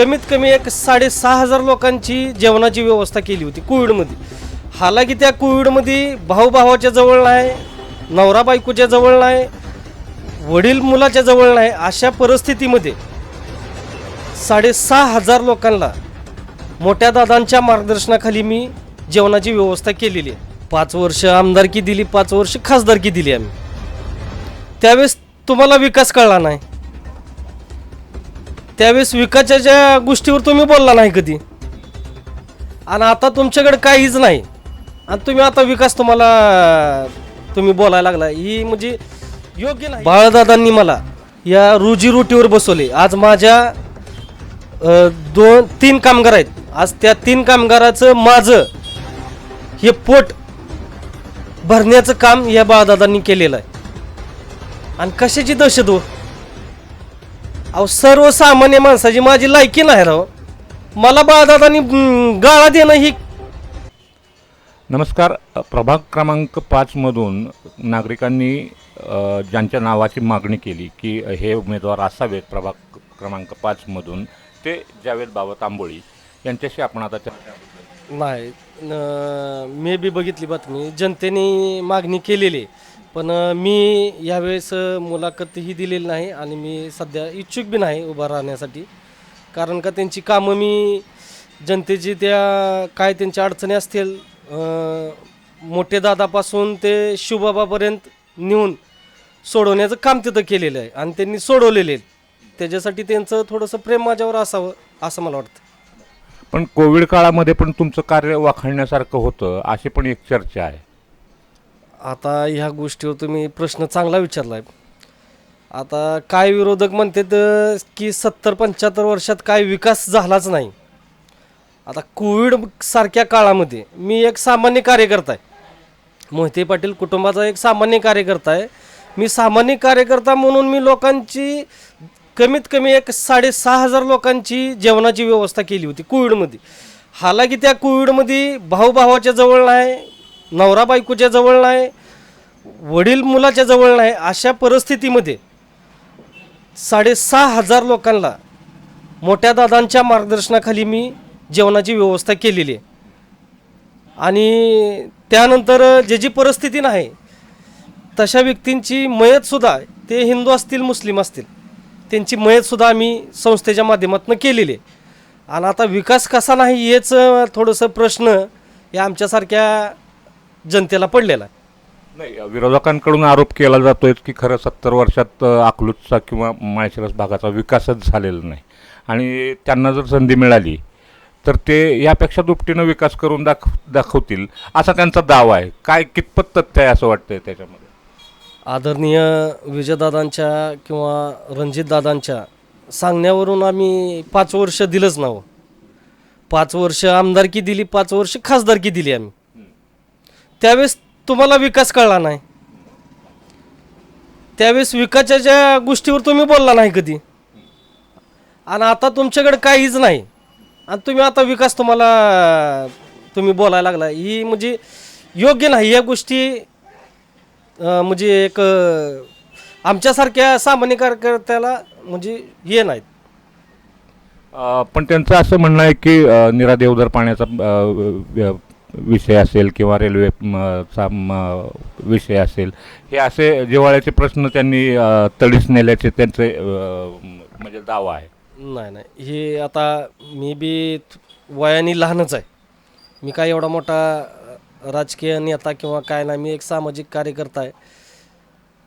कमीत कमी एक साडेसहा हजार लोकांची जेवणाची व्यवस्था केली होती कोविडमध्ये. हालाकी त्या कोविडमध्ये भाऊ भावाच्या जवळ नाही नवरा बायकोच्या जवळ नाही वडील मुलाच्या जवळ नाही अशा परिस्थितीमध्ये साडेसहा हजार लोकांना मोठ्या दादांच्या मार्गदर्शनाखाली मी जेवणाची व्यवस्था केलेली आहे. पाच वर्ष आमदारकी दिली पाच वर्ष खासदारकी दिली आम्ही. त्यावेळेस तुम्हाला विकास कळला नाही. त्यावेळेस विकासाच्या गोष्टीवर तुम्ही बोलला नाही कधी? आणि आता तुमच्याकडे काहीच नाही. आणि तुम्ही आता विकास तुम्हाला तुम्ही बोलायला लागला. ही म्हणजे योग्य नाही. बाळदादांनी मला या रोजीरोटीवर बसवले. आज माझ्या दोन तीन कामगार आहेत. आज त्या तीन कामगाराचं माझं हे पोट भरण्याचं काम या बाळदादांनी केलेलं आहे. आणि कशाची दहशत हो? अहो सर्वसामान्य माणसाची माझी लायकी नाही राव मला बाळदादांनी हम्म, गाळा देणं ही नमस्कार प्रभाग क्रमांक पाचमधून नागरिकांनी अ, ज्यांच्या नावाची मागणी केली की हे उमेदवार असावेत प्रभाग क्रमांक पाचमधून ते जावेद बाबा तांबोळी यांच्याशी आपण आता चर्चा. नाही न- मी बी बघितली बातमी जनतेने मागणी केलेली आहे. पण मी यावेळेस मुलाखतही दिलेली नाही आणि मी सध्या इच्छुक बी नाही उभा राहण्यासाठी. कारण का त्यांची कामं मी जनतेची त्या काय त्यांच्या अडचणी असतील मोठे दादापासून ते शिवबाबापर्यंत नेऊन सोडवण्याचं काम तिथं केलेलं आहे आणि त्यांनी सोडवलेले आहेत. त्याच्यासाठी त्यांचं थोडंसं प्रेम माझ्यावर असावं असं मला वाटतं. पण कोविड काळामध्ये पण तुमचं कार्य वाखाणण्यासारखं होतं अशी पण एक चर्चा आहे. आता ह्या गोष्टीवर तुम्ही प्रश्न चांगला विचारला आहे आता काय विरोधक म्हणतात की सत्तर पंच्याहत्तर वर्षात काय विकास झालाच नाही. आता कोविड सारख्या काळामध्ये मी एक सामान्य कार्यकर्ता आहे. मोहिते पाटील कुटुंबाचा एक सामान्य कार्यकर्ता आहे. मी सामान्य कार्यकर्ता म्हणून मी लोकांची कमीत कमी एक साडेसहा हजार लोकांची जेवणाची व्यवस्था केली होती कोविडमध्ये. हालाकी त्या कोविडमध्ये भाऊभावाच्या जवळ नाही नवरा बायकोच्या जवळ नाही वडील मुलाच्या जवळ नाही अशा परिस्थितीमध्ये साडेसहा हजार लोकांना मोठ्या दादांच्या मार्गदर्शनाखाली मी जेवणाची व्यवस्था केलेली आहे. आणि त्यानंतर जे जी परिस्थिती नाही तशा व्यक्तींची मयतसुद्धा ते हिंदू असतील मुस्लिम असतील त्यांची मयतसुद्धा आम्ही संस्थेच्या माध्यमातून केलेली आहे. आणि आता विकास कसा नाही हेच थोडंसं प्रश्न या आमच्यासारख्या जनतेला पडलेला आहे. नाही विरोधकांकडून आरोप केला जातोय की खरं सत्तर वर्षात अ, अकलूजचा किंवा माळशिरस भागाचा विकासच झालेला नाही. आणि त्यांना जर संधी मिळाली तर ते यापेक्षा दुपटीनं विकास करून दाख दाखवतील असा त्यांचा दावा आहे. काय कितपत तथ्य आहे असं वाटतंय त्याच्यामध्ये? आदरणीय विजयदादांच्या किंवा रणजितदादांच्या सांगण्यावरून आम्ही पाच वर्ष दिलंच नाव पाच वर्ष आमदारकी दिली पाच वर्ष खासदारकी दिली आम्ही. त्यावेळेस तुम्हाला विकास कळला नाही. त्यावेळेस विकासाच्या गोष्टीवर तुम्ही बोलला नाही कधी. आणि आता तुमच्याकडे काहीच नाही. आणि तुम्ही आता विकास तुम्हाला तुम्ही बोलायला लागला. ही म्हणजे योग्य नाही. या गोष्टी म्हणजे एक आमच्यासारख्या सामान्य कार्यकर्त्याला म्हणजे हे नाहीत. पण त्यांचं असं म्हणणं आहे की निरा देवधर पाण्याचा विषय असेल किंवा रेल्वे म, चा विषय असेल हे असे जिव्हाळ्याचे प्रश्न त्यांनी तडीस नेल्याचे त्यांचे म्हणजे दावा आहे. नाही नाही. हे आता मी बी वयाने लहानच आहे. मी काय एवढा मोठा राजकीय नेता किंवा काय नाही मी एक सामाजिक कार्यकर्ता आहे.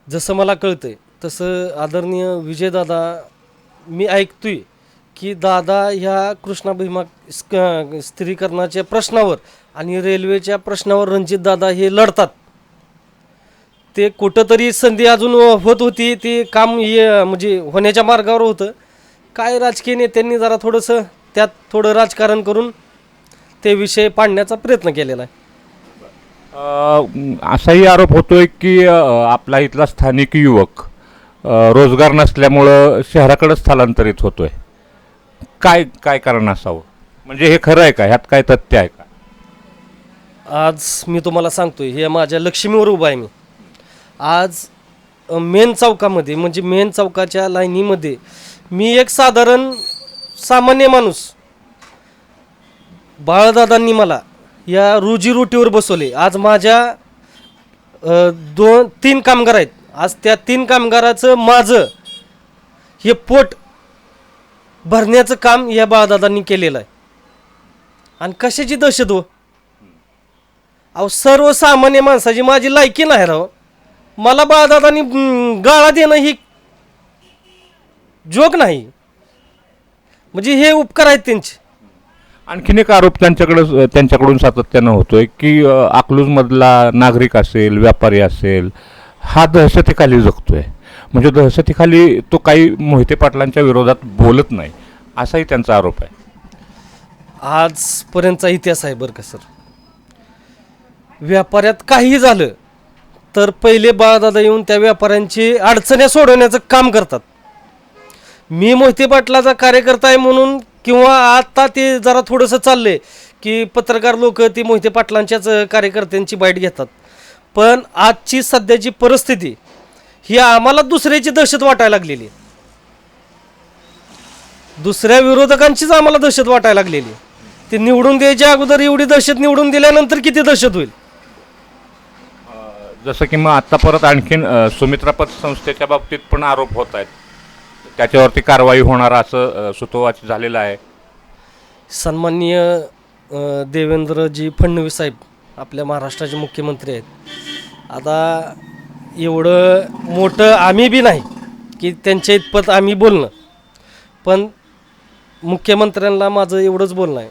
जसं मला कळतंय तसं आदरणीय विजयदादा मी ऐकतोय की दादा ह्या कृष्णा भीमा स्त्रीकरणाच्या प्रश्नावर आणि रेल्वेच्या प्रश्नावर रणजितदादा हे लढतात. ते कुठंतरी संधी अजून होत होती ते काम हे म्हणजे होण्याच्या मार्गावर होतं. काय राजकीय नेत्यांनी जरा थोडंसं त्यात थोडं राजकारण करून ते विषय पाडण्याचा प्रयत्न केलेला आहे. असाही आरोप होतोय की आपला इथला स्थानिक युवक रोजगार नसल्यामुळं शहराकडे स्थलांतरित होतोय. काय काय कारण असावं? म्हणजे हे खरं आहे का? ह्यात काय तथ्य आहे का? आज मी तुम्हाला सांगतोय हे माझ्या लक्ष्मीवर उभा आहे मी. आज मेन चौकामध्ये म्हणजे मेन चौकाच्या लाईनीमध्ये मी एक साधारण सामान्य माणूस. बाळदादांनी मला या रोजीरोटीवर बसवले. आज माझ्या दोन तीन कामगार आहेत. आज त्या तीन कामगाराचं माझं हे पोट भरण्याचं काम या बाळदादांनी केलेलं आहे. आणि कशाची दहशत हो? अहो सर्वसामान्य माणसाची माझी लायकी नाही राव. मला बाळदादांनी गाळा देणं ही जोक नाही. म्हणजे हे उपकार आहेत त्यांचे. आणखीन एक आरोप त्यांच्याकडे त्यांच्याकडून सातत्यानं होतोय की अकलूजमधला नागरिक असेल व्यापारी असेल हा दहशतीखाली जगतोय. म्हणजे दहशतीखाली तो काही मोहिते पाटलांच्या विरोधात बोलत नाही असाही त्यांचा आरोप आहे. आजपर्यंतचा इतिहास आहे बरं का सर? व्यापाऱ्यात काही झालं तर पहिले बाळदादा येऊन त्या व्यापाऱ्यांची अडचण्या सोडवण्याचं काम करतात. मी मोहिते पाटलाचा कार्यकर्ता आहे म्हणून किंवा आता ते जरा थोडंसं चाललंय की पत्रकार लोक ती मोहिते पाटलांच्याच कार्यकर्त्यांची बाईट घेतात. पण आजची सध्याची परिस्थिती ही आम्हाला दुसऱ्याची दहशत वाटायला लागलेली. दुसऱ्या विरोधकांचीच आम्हाला दहशत वाटायला लागलेली. आहे. ते निवडून द्यायच्या अगोदर एवढी दहशत निवडून दिल्यानंतर किती दहशत होईल? जसं की मग आत्ता परत आणखीन सुमित्रा पतसंस्थेच्या बाबतीत पण आरोप होत आहेत. त्याच्यावरती कारवाई होणार असं सुतोवाच झालेलं आहे. सन्माननीय देवेंद्रजी फडणवीस साहेब आपल्या महाराष्ट्राचे मुख्यमंत्री आहेत. आता एवढं मोठं आम्ही बी नाही की त्यांच्या इतपत आम्ही बोलणं. पण मुख्यमंत्र्यांना माझं एवढंच बोलणं आहे.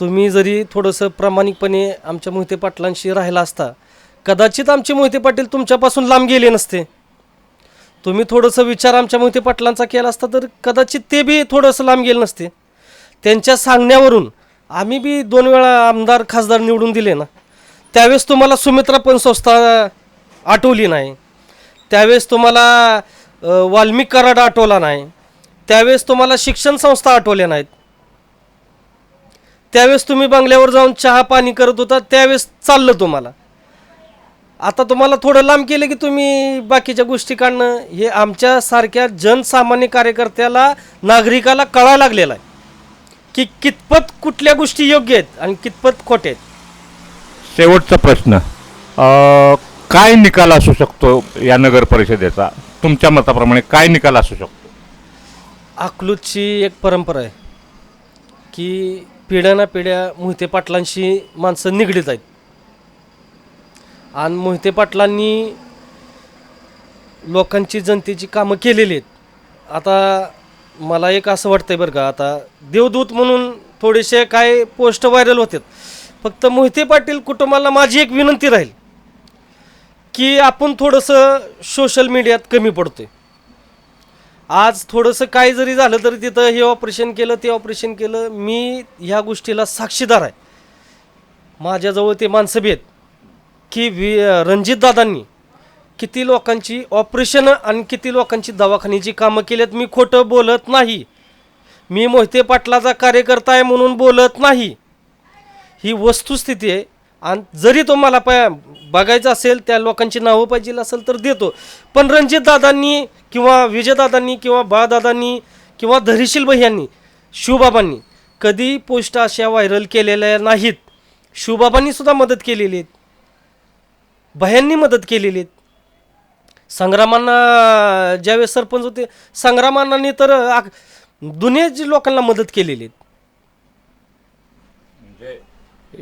तुम्ही जरी थोडंसं प्रामाणिकपणे आमच्या मोहिते पाटलांशी राहिला असता कदाचित आमचे मोहिते पाटील तुमच्यापासून लांब गेले नसते. तुम्ही थोडंसं विचार आमच्या मोहिते पाटलांचा केला असता तर कदाचित ते बी थोडंसं लांब गेले नसते. त्यांच्या सांगण्यावरून आम्ही बी दोन वेळा आमदार खासदार निवडून दिले ना. त्यावेळेस तुम्हाला सुमित्रा पण संस्था आठवली नाही. त्यावेळेस तुम्हाला वाल्मिक कराड आठवला नाही. त्यावेळेस तुम्हाला शिक्षण संस्था आठवल्या नाहीत. त्यावेळेस तुम्ही बंगल्यावर जाऊन चहा पाणी करत होता त्यावेळेस चाललं तुम्हाला. आता तुम्हाला थोडं लांब केलं की तुम्ही बाकीच्या गोष्टी काढणं हे आमच्यासारख्या जनसामान्य कार्यकर्त्याला नागरिकाला कळायला लागलेलं आहे. की कितपत कुठल्या गोष्टी योग्य आहेत आणि कितपत खोटे आहेत. शेवटचा प्रश्न. काय निकाल असू शकतो या नगर परिषदेचा? तुमच्या मताप्रमाणे काय निकाल असू शकतो? अकलूजची एक परंपरा आहे की पिढ्याना पिढ्या मोहिते पाटलांशी माणसं निगडीत आहेत. आणि मोहिते पाटलांनी लोकांची जनतेची कामं केलेली आहेत. आता मला एक असं वाटतंय बरं का आता देवदूत म्हणून थोडेसे काय पोस्ट व्हायरल होतात. फक्त मोहिते पाटील कुटुंबाला माझी एक विनंती राहील की आपण थोडंसं सोशल मीडियात कमी पडतोय. आज थोडंसं काय जरी झालं तरी तिथं हे ऑपरेशन केलं ते ऑपरेशन केलं मी ह्या गोष्टीला साक्षीदार आहे. माझ्याजवळ ते माणसं बी आहेत. की वि रणजितदादांनी किती लोकांची ऑपरेशन आणि किती लोकांची दवाखान्याची कामं केलीत मी खोटं बोलत नाही. मी मोहिते पाटलाचा कार्यकर्ता आहे म्हणून बोलत नाही. ही वस्तुस्थिती आहे. आणि जरी तो मला पाय बघायचं असेल त्या लोकांची नावं पाहिजे असेल तर देतो. पण रणजितदादांनी किंवा विजयदादांनी किंवा बाळदादांनी किंवा धरीशील भैयांनी शिवबाबांनी कधी पोस्ट अशा व्हायरल केलेल्या नाहीत. शिवबाबांनी सुद्धा मदत केलेली आहे. भयांनी मदत केलेली आहेत. संग्रामांना ज्यावेळेस सरपंच होते संग्रामांनी तर आक- दुनियाची लोकांना मदत केलेली आहे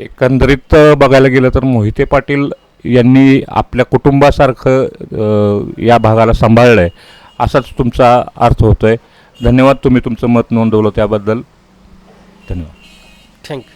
एकंदरीत अ, बघायला गेलं तर मोहिते पाटील यांनी आपल्या कुटुंबासारखं या भागाला सांभाळलं आहे असाच तुमचा अर्थ होतोय. धन्यवाद तुम्ही तुमचं मत नोंदवलं त्याबद्दल. धन्यवाद. थँक्यू